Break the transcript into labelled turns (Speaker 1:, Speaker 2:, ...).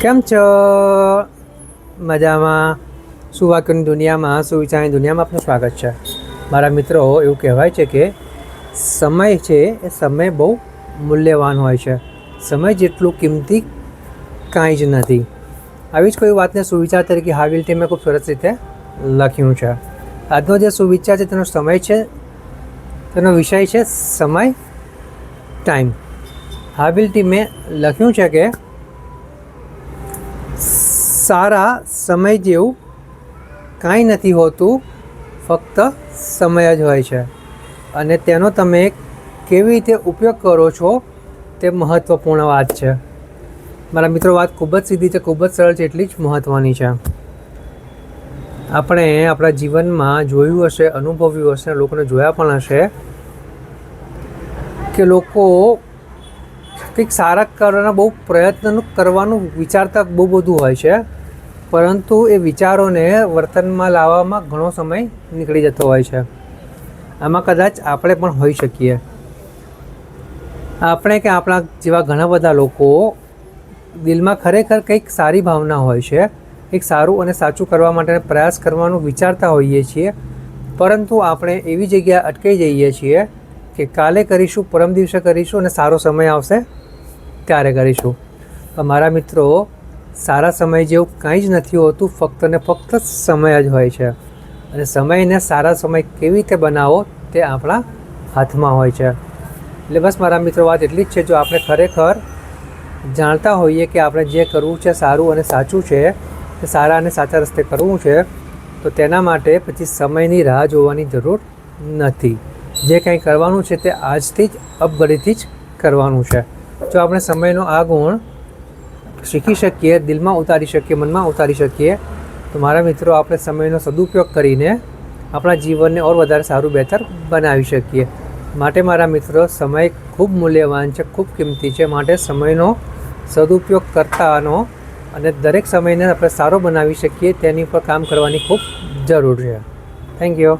Speaker 1: કેમ છો? મજામાં? સુવાકની દુનિયામાં સુવિચારની દુનિયામાં આપનું સ્વાગત છે? મારા મિત્રો, એવું કહેવાય છે કે સમય છે એ સમય બહુ મૂલ્યવાન હોય છે. સમય જેટલું કિંમતી કાંઈ જ નથી. આવી જ કોઈ વાતને સુવિચાર તરીકે હાવિલ મેં ખૂબ સરસ રીતે લખ્યું છે. આજનો જે સુવિચાર છે, તેનો સમય છે, તેનો વિષય છે સમય ટાઈમ. હાવિલ મેં લખ્યું છે કે સારા સમય જેવું કાંઈ નથી હોતું, ફક્ત સમય જ હોય છે. અને તેનો તમે કેવી રીતે ઉપયોગ કરો છો તે મહત્ત્વપૂર્ણ વાત છે. મારા મિત્રો, વાત ખૂબ જ સીધી છે, ખૂબ જ સરળ છે, એટલી જ મહત્ત્વની છે. આપણે આપણા જીવનમાં જોયું હશે, અનુભવ્યું હશે, લોકોને જોયા પણ હશે કે લોકો કંઈક સારા કરવાના બહુ પ્રયત્ન કરવાનું વિચારતા બહુ બધું હોય છે. પરંતુ એ વિચારોને વર્તનમાં લાવવામાં ઘણો સમય નીકળી જતો હોય છે. આમાં કદાચ આપણે પણ હોઈ શકીએ. આપણે કે આપણા જેવા ઘણા બધા લોકો દિલમાં ખરેખર કંઈક સારી ભાવના હોય છે, કંઈક સારું અને સાચું કરવા માટે પ્રયાસ કરવાનું વિચારતા હોઈએ છીએ, પરંતુ આપણે એવી જગ્યાએ અટકાઈ જઈએ છીએ કે કાલે કરીશું, પરમ દિવસે કરીશું અને સારો સમય આવશે ત્યારે કરીશું. મારા મિત્રો સારા સમય જેવું કંઈ જ નથી હોતું, ફક્ત ને ફક્ત સમય જ હોય છે. અને સમયને સારા સમય કેવી રીતે બનાવો તે આપણા હાથમાં હોય છે. એટલે બસ મારા મિત્રો, વાત એટલી જ છે, જો આપણે ખરેખર જાણતા હોઈએ કે આપણે જે કરવું છે સારું અને સાચું છે, તે સારા અને સાચા રસ્તે કરવું છે, તો તેના માટે પછી સમયની રાહ જોવાની જરૂર નથી. જે કંઈ કરવાનું છે તે આજથી જ અપઘડીથી જ કરવાનું છે. જો આપણે સમયનો આ ગુણ શીખી શકીએ, દિલમાં ઉતારી શકીએ, મનમાં ઉતારી શકીએ. તો મારા મિત્રો, આપણે સમયનો સદુપયોગ કરીને આપણા જીવનને ઓર વધારે સારું બહેતર બનાવી શકીએ. માટે મારા મિત્રો, સમય ખૂબ મૂલ્યવાન છે, ખૂબ કિંમતી છે. માટે સમયનો સદુપયોગ કરતાનો અને દરેક સમયને આપણે સારો બનાવી શકીએ, તેની પર કામ કરવાની ખૂબ જરૂર છે. Thank you